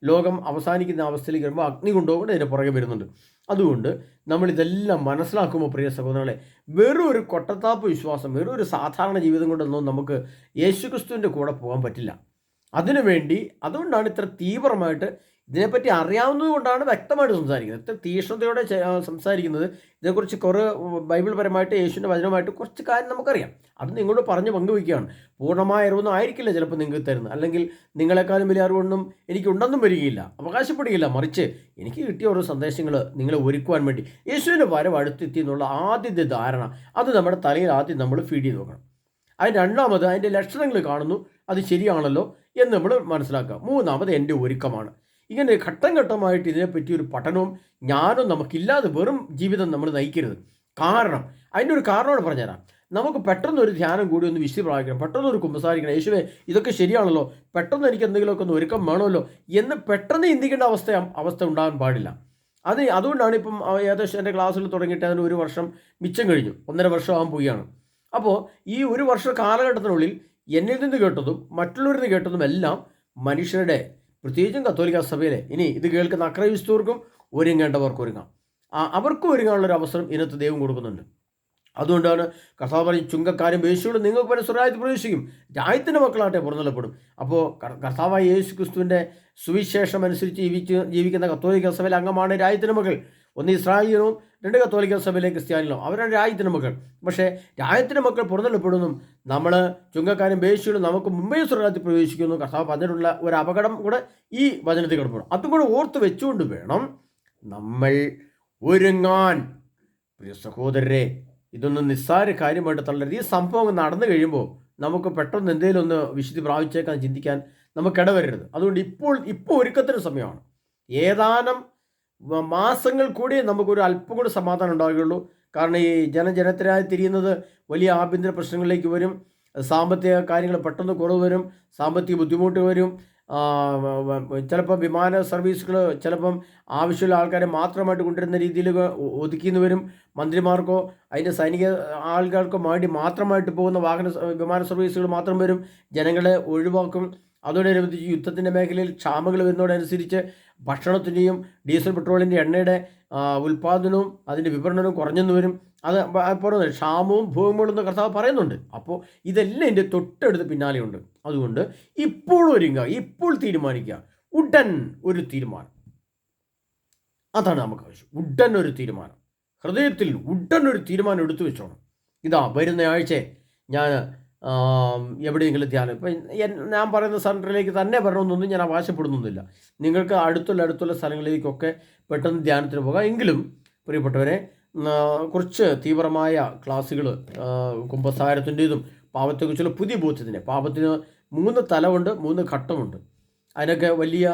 ലോകം അവസാനിക്കുന്ന അവസ്ഥയിലേക്ക് വരുമ്പോൾ അഗ്നികുണ്ടവും കൂടെ അതിന്റെ പുറകെ വരുന്നുണ്ട്. അതുകൊണ്ട് നമ്മളിതെല്ലാം മനസ്സിലാക്കുമ്പോൾ പ്രിയ സഹോദരങ്ങളെ? വെറും ഒരു കൊട്ടത്താപ്പ് വിശ്വാസം വെറും ഒരു സാധാരണ ജീവിതം കൊണ്ടൊന്നും നമുക്ക് യേശുക്രിസ്തുവിന്റെ കൂടെ പോകാൻ പറ്റില്ല. അതിനുവേണ്ടി അതുകൊണ്ടാണ് ഇത്ര തീവ്രമായിട്ട് ഇതിനെപ്പറ്റി അറിയാവുന്നത് കൊണ്ടാണ് വ്യക്തമായിട്ട് സംസാരിക്കുന്നത്. എത്ര തീഷ്ണതയോടെ സംസാരിക്കുന്നത്. ഇതിനെക്കുറിച്ച് കുറേ ബൈബിൾ പരമായിട്ട് യേശുവിന്റെ വചനമായിട്ട് കുറച്ച് കാര്യം നമുക്കറിയാം. അത് നിങ്ങളോട് പറഞ്ഞ് പങ്കുവയ്ക്കുകയാണ്. പൂർണമായ അറിവൊന്നും ആയിരിക്കില്ല ചിലപ്പോൾ നിങ്ങൾക്ക് തരുന്നത്. അല്ലെങ്കിൽ നിങ്ങളെക്കാളും വലിയ അറിവൊന്നും എനിക്കുണ്ടെന്നും വരികയില്ല. അവകാശപ്പെടുകയില്ല. മറിച്ച് എനിക്ക് കിട്ടിയ ഓരോ സന്ദേശങ്ങൾ നിങ്ങളെ ഒരുക്കുവാൻ വേണ്ടി യേശുവിന്റെ വരവ് അടുത്തെത്തി എന്നുള്ള ആദ്യത്തെ ധാരണ. അത് നമ്മുടെ തലയിൽ ആദ്യം നമ്മൾ ഫീഡ് ചെയ്ത് നോക്കണം അതിന് രണ്ടാമത് അതിന്റെ ലക്ഷണങ്ങൾ കാണുന്നു. അത് ശരിയാണല്ലോ എന്ന് നമ്മൾ മനസ്സിലാക്കുക. മൂന്നാമത് എന്റെ ഒരുക്കമാണ്. ഇങ്ങനെ ഘട്ടം ഘട്ടമായിട്ട് ഇതിനെപ്പറ്റി ഒരു പഠനവും ജ്ഞാനവും നമുക്കില്ലാതെ വെറും ജീവിതം നമ്മൾ നയിക്കരുത്. കാരണം അതിന്റെ ഒരു കാരണമാണ് പറഞ്ഞുതരാം. നമുക്ക് പെട്ടെന്ന് ഒരു ധ്യാനം കൂടി ഒന്ന് വിശുദ്ധി പ്രാപിക്കണം പെട്ടെന്ന് ഒരു കുമ്പസാരിക്കണം. യേശുവേ ഇതൊക്കെ ശരിയാണല്ലോ. പെട്ടെന്ന് എനിക്ക് എന്തെങ്കിലുമൊക്കെ ഒന്ന് ഒരുക്കം വേണമല്ലോ എന്ന് പെട്ടെന്ന് ചിന്തിക്കേണ്ട അവസ്ഥ അവസ്ഥ ഉണ്ടാകാൻ പാടില്ല. അത് അതുകൊണ്ടാണ് ഇപ്പം ഏകദേശം എന്റെ ക്ലാസ്സിൽ തുടങ്ങിയിട്ട് അതിന് ഒരു വർഷം മിച്ചം കഴിഞ്ഞു. ഒന്നര വർഷം ആകാൻ പോവുകയാണ്. അപ്പോൾ ഈ ഒരു വർഷ കാലഘട്ടത്തിനുള്ളിൽ എന്നിൽ നിന്ന് കേട്ടതും മറ്റുള്ളവരിൽ നിന്ന് കേട്ടതും എല്ലാം മനുഷ്യരുടെ പ്രത്യേകിച്ചും കത്തോലിക്ക സഭയിലെ ഇനി ഇത് കേൾക്കുന്ന അക്രൈസ്തവർക്കും ഒരുങ്ങേണ്ടവർക്ക് ഒരുങ്ങാം. അവർക്കും ഒരുങ്ങാനുള്ളൊരു അവസരം ഇന്നത്തെ ദൈവം കൊടുക്കുന്നുണ്ട്. അതുകൊണ്ടാണ് കർത്താവ് പറഞ്ഞ് ചുങ്കക്കാരും യേശുവിടെ നിങ്ങൾക്ക് പോലെ സ്വരായത്തിൽ പ്രവേശിക്കും. രാജ്യത്തിന്റെ മക്കളാട്ടെ പുറന്തള്ളപ്പെടും. അപ്പോൾ കർത്താവായ യേശു ക്രിസ്തുവിന്റെ സുവിശേഷം അനുസരിച്ച് ജീവിച്ച് ജീവിക്കുന്ന കത്തോലിക്ക സഭയിലെ അംഗമാണ് രാജ്യത്തിന്റെ മകൾ ഒന്ന് ഇസ്രായേലും രണ്ട് കത്തോലിക്ക സഭയിലെ ക്രിസ്ത്യാനികളും അവരാണ് രാജ്യത്തിന്റെ മക്കൾ. പക്ഷേ രാജ്യത്തിന്റെ മക്കൾ പുറന്തള്ളപ്പെടുന്നു നമ്മൾ ചുങ്കക്കാരും ബേശികളും നമുക്ക് മുംബൈ സ്വർഗത്തിൽ പ്രവേശിക്കുന്നു. കർത്താവ് പറഞ്ഞിട്ടുള്ള ഒരു അപകടം കൂടെ ഈ വചനത്തിൽ കിടപ്പുണ്ട്. അതും കൂടെ ഓർത്ത് വെച്ചുകൊണ്ട് വേണം നമ്മൾ ഒരുങ്ങാൻ. പ്രിയ സഹോദരരെ ഇതൊന്നും നിസ്സാര കാര്യമായിട്ട് തള്ളരുത്. ഈ സംഭവം നടന്നു കഴിയുമ്പോൾ നമുക്ക് പെട്ടെന്ന് എന്തെങ്കിലും ഒന്ന് വിശുദ്ധി പ്രാപിച്ചേക്കാൻ ചിന്തിക്കാൻ നമുക്ക് ഇടവരരുത്. അതുകൊണ്ട് ഇപ്പോൾ ഇപ്പോൾ ഒരുക്കത്തിന് സമയമാണ്. ഏതാനും മാസങ്ങൾ കൂടി നമുക്കൊരു അല്പം കൂടി സമാധാനം ഉണ്ടാവുകയുള്ളൂ. കാരണം ഈ ജനജനത്തിനായി തിരിയുന്നത് വലിയ ആഭ്യന്തര പ്രശ്നങ്ങളിലേക്ക് വരും. സാമ്പത്തിക കാര്യങ്ങൾ പെട്ടെന്ന് കുറവ് വരും. സാമ്പത്തിക ബുദ്ധിമുട്ട് വരും. ചിലപ്പോൾ വിമാന സർവീസുകൾ ചിലപ്പം ആവശ്യമുള്ള ആൾക്കാരെ മാത്രമായിട്ട് കൊണ്ടുവരുന്ന രീതിയിൽ ഒതുക്കിന്ന് വരും. മന്ത്രിമാർക്കോ അതിന്റെ സൈനിക ആൾക്കാർക്കോ വേണ്ടി മാത്രമായിട്ട് പോകുന്ന വാഹന വിമാന സർവീസുകൾ മാത്രം വരും. ജനങ്ങളെ ഒഴിവാക്കും. അതോടനുബന്ധിച്ച് യുദ്ധത്തിന്റെ മേഖലയിൽ ക്ഷാമങ്ങൾ വരുന്നതോടനുസരിച്ച് ഭക്ഷണത്തിന്റെയും ഡീസൽ പെട്രോളിന്റെ എണ്ണയുടെ ഉൽപ്പാദനവും അതിന്റെ വിപണനവും കുറഞ്ഞെന്ന് വരും. അത് പറയുന്നത് ക്ഷാമവും ഭൂമികളും എന്ന് കർത്താവ് പറയുന്നുണ്ട്. അപ്പോൾ ഇതെല്ലാം എന്റെ തൊട്ടടുത്ത് പിന്നാലെയുണ്ട്. അതുകൊണ്ട് ഇപ്പോൾ ഒരുങ്ങുക ഇപ്പോൾ തീരുമാനിക്കുക. ഉടൻ ഒരു തീരുമാനം. അതാണ് നമുക്ക് ആവശ്യം. ഉടൻ ഒരു തീരുമാനം. ഹൃദയത്തിൽ ഉടൻ ഒരു തീരുമാനം എടുത്തു വെച്ചോണം. ഇതാ വരുന്ന ആഴ്ച ഞാൻ എവിടെയെങ്കിലും ധ്യാനം. ഇപ്പം ഞാൻ പറയുന്ന സെന്ററിലേക്ക് തന്നെ വരണമെന്നൊന്നും ഞാൻ അവകാശപ്പെടുന്നൊന്നുമില്ല നിങ്ങൾക്ക് അടുത്തുള്ള അടുത്തുള്ള സ്ഥലങ്ങളിലേക്കൊക്കെ പെട്ടെന്ന് ധ്യാനത്തിന് പോകാം. എങ്കിലും പ്രിയപ്പെട്ടവരെ കുറച്ച് തീവ്രമായ ക്ലാസ്സുകൾ കുംഭസാരത്തിന്റെതും പാപത്തെക്കുറിച്ചുള്ള പുതിയ ബോധ്യത്തിന്റെ പാപത്തിന് മൂന്ന് തലമുണ്ട് മൂന്ന് ഘട്ടമുണ്ട്. അതിനൊക്കെ വലിയ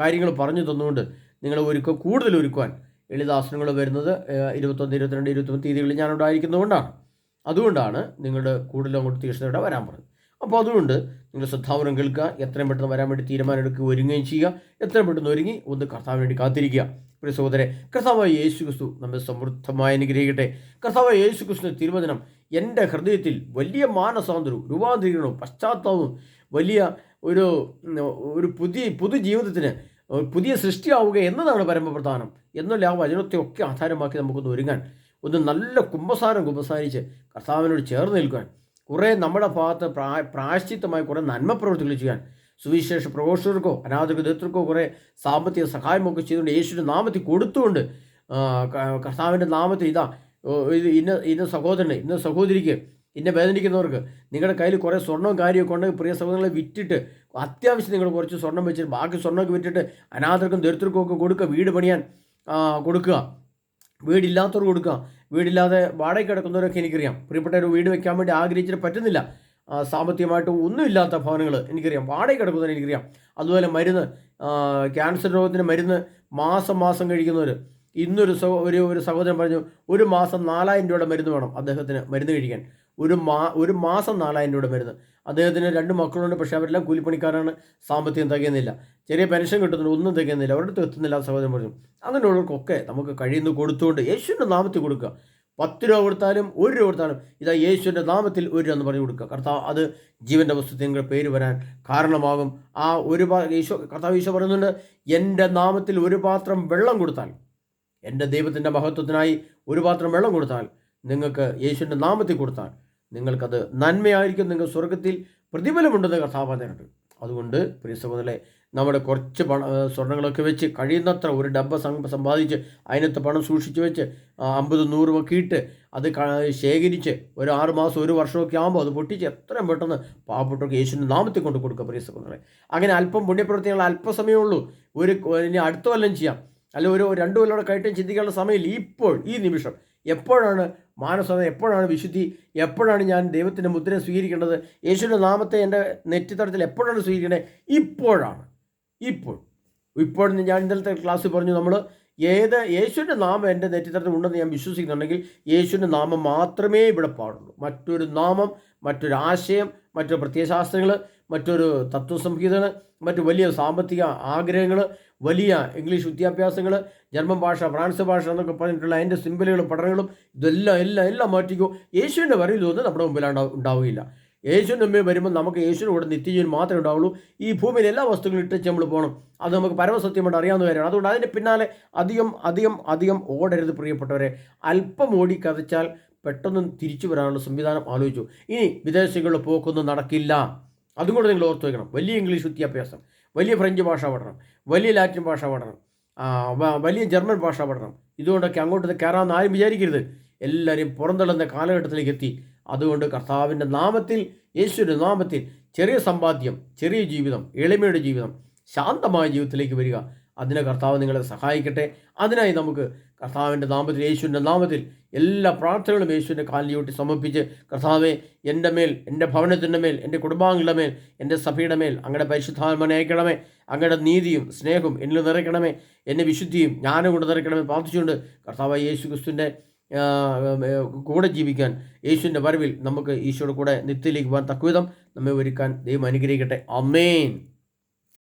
കാര്യങ്ങൾ പറഞ്ഞു തന്നുകൊണ്ട് നിങ്ങൾ ഒരുക്കം കൂടുതൽ ഒരുക്കുവാൻ ലളിതാസനങ്ങൾ വരുന്നത് ഇരുപത്തൊന്ന് ഇരുപത്തിരണ്ട് ഇരുപത്തൊന്ന് തീയതികളിൽ ഞാൻ ഉണ്ടായിരിക്കുന്നതുകൊണ്ടാണ് അതുകൊണ്ടാണ് നിങ്ങളുടെ കൂടുതലും അങ്ങോട്ട് തീക്ഷ്ണതയുടെ വരാൻ പറഞ്ഞത്. അപ്പോൾ അതുകൊണ്ട് നിങ്ങൾ ശ്രദ്ധാപൂർവം കേൾക്കുക എത്രയും പെട്ടെന്ന് വരാൻ വേണ്ടി തീരുമാനമെടുക്കുക ഒരുങ്ങുകയും ചെയ്യുക എത്രയും പെട്ടെന്ന് ഒരുങ്ങി ഒന്ന് കർത്താവിന് വേണ്ടി കാത്തിരിക്കുക. ഒരു സഹോദരെ കർത്താവായ യേശു ക്രിസ്തു നമ്മെ സമൃദ്ധമായി അനുഗ്രഹിക്കട്ടെ. കർത്താവായ യേശു ക്രിസ്തുവിന്റെ തിരുവചനം എന്റെ ഹൃദയത്തിൽ വലിയ മാനസാന്തരവും രൂപാന്തരീകരണവും പശ്ചാത്താപവും വലിയ ഒരു ഒരു പുതിയ പുതുജീവിതത്തിന് പുതിയ സൃഷ്ടിയാവുക എന്നതാണ് പരമപ്രധാനം. എന്നുള്ള ആ വചനത്തെ ഒക്കെ ആധാരമാക്കി നമുക്കൊന്ന് ഒരുങ്ങാൻ ഒന്ന് നല്ല കുമ്പസാരം കുമ്പസാരിച്ച് കർത്താവിനോട് ചേർന്ന് നിൽക്കുവാൻ കുറേ നമ്മുടെ ഭാഗത്ത് പ്രാ പ്രായശ്ചിത്തമായി കുറേ നന്മ പ്രവർത്തികൾ ചെയ്യാൻ സുവിശേഷ പ്രഘോഷകർക്കോ അനാഥകൃതർക്കോ കുറേ സാമ്പത്തിക സഹായമൊക്കെ ചെയ്തുകൊണ്ട് യേശുവിന്റെ നാമത്തിൽ കൊടുത്തുകൊണ്ട് കർത്താവിന്റെ നാമത്തിൽ ഇതാ ഇത് ഇന്ന ഇന്ന സഹോദരന് ഇന്ന സഹോദരിക്ക് ഇന്നെ വേദനിക്കുന്നവർക്ക് നിങ്ങളുടെ കയ്യിൽ കുറേ സ്വർണവും കാര്യമൊക്കെ ഉണ്ടെങ്കിൽ പ്രിയ സഹോദരങ്ങളെ വിറ്റിട്ട് അത്യാവശ്യം നിങ്ങൾ കുറച്ച് സ്വർണം വെച്ചിട്ട് ബാക്കി സ്വർണമൊക്കെ വിറ്റിട്ട് അനാഥർക്കും ദരിദ്രർക്കും ഒക്കെ കൊടുക്കുക വീട് പണിയാൻ കൊടുക്കുക. വീടില്ലാത്തവർ കൊടുക്കുക വീടില്ലാതെ വാടക കിടക്കുന്നവരൊക്കെ എനിക്കറിയാം. പ്രിയപ്പെട്ട ഒരു വീട് വെക്കാൻ വേണ്ടി ആഗ്രഹിച്ചിട്ട് പറ്റുന്നില്ല. സാമ്പത്തികമായിട്ട് ഒന്നുമില്ലാത്ത ഭവനങ്ങൾ എനിക്കറിയാം. വാടക കിടക്കുന്നവർ എനിക്കറിയാം. അതുപോലെ മരുന്ന് ക്യാൻസർ രോഗത്തിന് മരുന്ന് മാസം മാസം കഴിക്കുന്നവർ. ഇന്നൊരു ഒരു ഒരു സഹോദരൻ പറഞ്ഞു ഒരു മാസം നാലായിരം രൂപയുടെ മരുന്ന് വേണം അദ്ദേഹത്തിന് മരുന്ന് കഴിക്കാൻ. ഒരു മാ ഒരു മാസം നാലായിരം രൂപയുടെ മരുന്ന്. അദ്ദേഹത്തിന് രണ്ട് മക്കളുണ്ട് പക്ഷേ അവരെല്ലാം കൂലിപ്പണിക്കാരാണ്. സാമ്പത്തികം തികയുന്നില്ല. ചെറിയ പെൻഷൻ കിട്ടുന്നുണ്ട് ഒന്നും തികയുന്നില്ല അവരുടെ അടുത്ത് എത്തുന്നില്ല സഹോദരൻ പറഞ്ഞു. അങ്ങനെയുള്ളവർക്കൊക്കെ നമുക്ക് കഴിയുന്ന കൊടുത്തുകൊണ്ട് യേശുവിന്റെ നാമത്തിൽ കൊടുക്കുക. പത്ത് രൂപ കൊടുത്താലും ഒരു രൂപ കൊടുത്താലും ഇതാ യേശുവിന്റെ നാമത്തിൽ ഒരു രൂപ എന്ന് പറഞ്ഞു കൊടുക്കുക. കർത്താവ് അത് ജീവന്റെ വസ്തുത്തിൽ നിങ്ങളുടെ പേര് വരാൻ കാരണമാകും. ആ ഒരു ഈശോ കർത്താവ് ഈശോ പറയുന്നുണ്ട് എന്റെ നാമത്തിൽ ഒരു പാത്രം വെള്ളം കൊടുത്താൽ എന്റെ ദൈവത്തിന്റെ മഹത്വത്തിനായി ഒരു പാത്രം വെള്ളം കൊടുത്താൽ നിങ്ങൾക്ക് യേശുവിന്റെ നാമത്തിൽ കൊടുത്താൽ നിങ്ങൾക്കത് നന്മയായിരിക്കും. നിങ്ങൾ സ്വർഗത്തിൽ പ്രതിഫലമുണ്ടെന്ന് കർത്താവ് പറഞ്ഞിട്ടുണ്ട്. അതുകൊണ്ട് പ്രിയ സഹോദരങ്ങളെ നമ്മുടെ കുറച്ച് പണ സ്വർണങ്ങളൊക്കെ വെച്ച് കഴിയുന്നത്ര ഒരു ഡബ്ബ സമ്പാദിച്ച് അതിനകത്ത് പണം സൂക്ഷിച്ച് വെച്ച് അമ്പത് നൂറ് ഒക്കെ ഇട്ട് അത് ശേഖരിച്ച് ഒരു ആറ് മാസം ഒരു വർഷമൊക്കെ ആകുമ്പോൾ അത് പൊട്ടിച്ച് എത്രയും പെട്ടെന്ന് പാവപ്പെട്ടവർക്ക് യേശുവിന്റെ നാമത്തിൽ കൊണ്ട് കൊടുക്കുക പ്രിയ അങ്ങനെ അല്പം പുണ്യപ്രവർത്തികൾ അല്പസമയമുള്ളൂ ഒരു ഇനി അടുത്ത കൊല്ലം ചെയ്യാം. അല്ല ഒരു രണ്ട് കൊല്ലോടെ കഴിട്ടും ചിന്തിക്കാനുള്ള സമയമില്ല. ഇപ്പോൾ ഈ നിമിഷം എപ്പോഴാണ് മാനസത എപ്പോഴാണ് വിശുദ്ധി എപ്പോഴാണ് ഞാൻ ദൈവത്തിന്റെ മുദ്ര സ്വീകരിക്കേണ്ടത്? യേശുവിന്റെ നാമത്തെ എന്റെ നെറ്റിത്തടത്തിൽ എപ്പോഴാണ് സ്വീകരിക്കേണ്ടത് ഇപ്പോഴാണ്. ഇപ്പോൾ. ഇപ്പോൾ ഞാൻ ഇന്നലത്തെ ക്ലാസ്സിൽ പറഞ്ഞു നമ്മൾ ഏത് യേശുവിന്റെ നാമം എന്റെ നെറ്റിത്തരത്തിൽ ഉണ്ടെന്ന് ഞാൻ വിശ്വസിക്കുന്നുണ്ടെങ്കിൽ യേശുവിന്റെ നാമം മാത്രമേ ഇവിടെ പാടുള്ളൂ. മറ്റൊരു നാമം മറ്റൊരു ആശയം മറ്റൊരു പ്രത്യയശാസ്ത്രങ്ങൾ മറ്റൊരു തത്വസംഹിതകൾ മറ്റു വലിയ സാമ്പത്തിക ആഗ്രഹങ്ങൾ വലിയ ഇംഗ്ലീഷ് വിദ്യാഭ്യാസങ്ങൾ ജർമ്മൻ ഭാഷ ഫ്രാൻസ് ഭാഷ എന്നൊക്കെ പറഞ്ഞിട്ടുള്ള അതിന്റെ സിമ്പിളുകളും പഠനങ്ങളും ഇതെല്ലാം എല്ലാം എല്ലാം മാറ്റിക്കോ. യേശുവിന്റെ വരയിൽ തോന്നുന്നത് നമ്മുടെ മുമ്പിൽ ഉണ്ടാവുകയില്ല. യേശുവിന്റെ മുമ്പിൽ വരുമ്പോൾ നമുക്ക് യേശുവിനോട് നിത്യജീവൻ മാത്രമേ ഉണ്ടാവുള്ളൂ. ഈ ഭൂമിയിൽ എല്ലാ വസ്തുക്കളും ഇട്ടിച്ച് നമ്മൾ പോകണം. അത് നമുക്ക് പരമസത്യമായിട്ട് അറിയാവുന്ന കാര്യമാണ്. അതുകൊണ്ട് അതിന്റെ പിന്നാലെ അധികം അധികം അധികം ഓടരുത് പ്രിയപ്പെട്ടവരെ. അല്പം ഓടി കഥച്ചാൽ പെട്ടെന്ന് തിരിച്ചു വരാനുള്ള സംവിധാനം ആലോചിച്ചു. ഇനി വിദേശികളുടെ പോക്കൊന്നും നടക്കില്ല. അതും കൂടെ നിങ്ങൾ ഓർത്ത് വയ്ക്കണം വലിയ ഇംഗ്ലീഷ് വിദ്യാഭ്യാസം വലിയ ഫ്രഞ്ച് ഭാഷ പഠനം വലിയ ലാറ്റിൻ ഭാഷ പഠനം വലിയ ജർമ്മൻ ഭാഷ പഠനം. ഇതുകൊണ്ടൊക്കെ അങ്ങോട്ട് കയറാമെന്ന് ആരും വിചാരിക്കരുത്. എല്ലാവരെയും പുറന്തള്ളുന്ന കാലഘട്ടത്തിലേക്ക് എത്തി. അതുകൊണ്ട് കർത്താവിന്റെ നാമത്തിൽ യേശുവിന്റെ നാമത്തിൽ ചെറിയ സമ്പാദ്യം ചെറിയ ജീവിതം എളിമയുടെ ജീവിതം ശാന്തമായ ജീവിതത്തിലേക്ക് വരിക. അതിനെ കർത്താവ് നിങ്ങളെ സഹായിക്കട്ടെ. അതിനായി നമുക്ക് കർത്താവിന്റെ നാമത്തിൽ യേശുവിന്റെ നാമത്തിൽ എല്ലാ പ്രാർത്ഥനകളും യേശുവിന്റെ കാലിയോട്ടി സമർപ്പിച്ച് കർത്താവെ എന്റെ മേൽ എന്റെ ഭവനത്തിന്റെ മേൽ എന്റെ കുടുംബാംഗങ്ങളുടെ മേൽ എന്റെ സഭയുടെ മേൽ അങ്ങയുടെ പരിശുദ്ധാത്മനെ അയക്കണമേ. അങ്ങയുടെ നീതിയും സ്നേഹവും എന്നിൽ നിറയ്ക്കണമേ. എന്നെ വിശുദ്ധിയും ജ്ഞാനം കൊണ്ട് നിറയ്ക്കണമേ. പ്രാർത്ഥിച്ചുകൊണ്ട് കർത്താവ് യേശു ക്രിസ്തുവിന്റെ കൂടെ ജീവിക്കാൻ യേശുവിന്റെ വരവിൽ നമുക്ക് ഈശോയുടെ കൂടെ നിത്യയിലേക്ക് പോകാൻ തക്കവിധം നമ്മെ ഒരുക്കാൻ ദൈവം അനുഗ്രഹിക്കട്ടെ. അമേൻ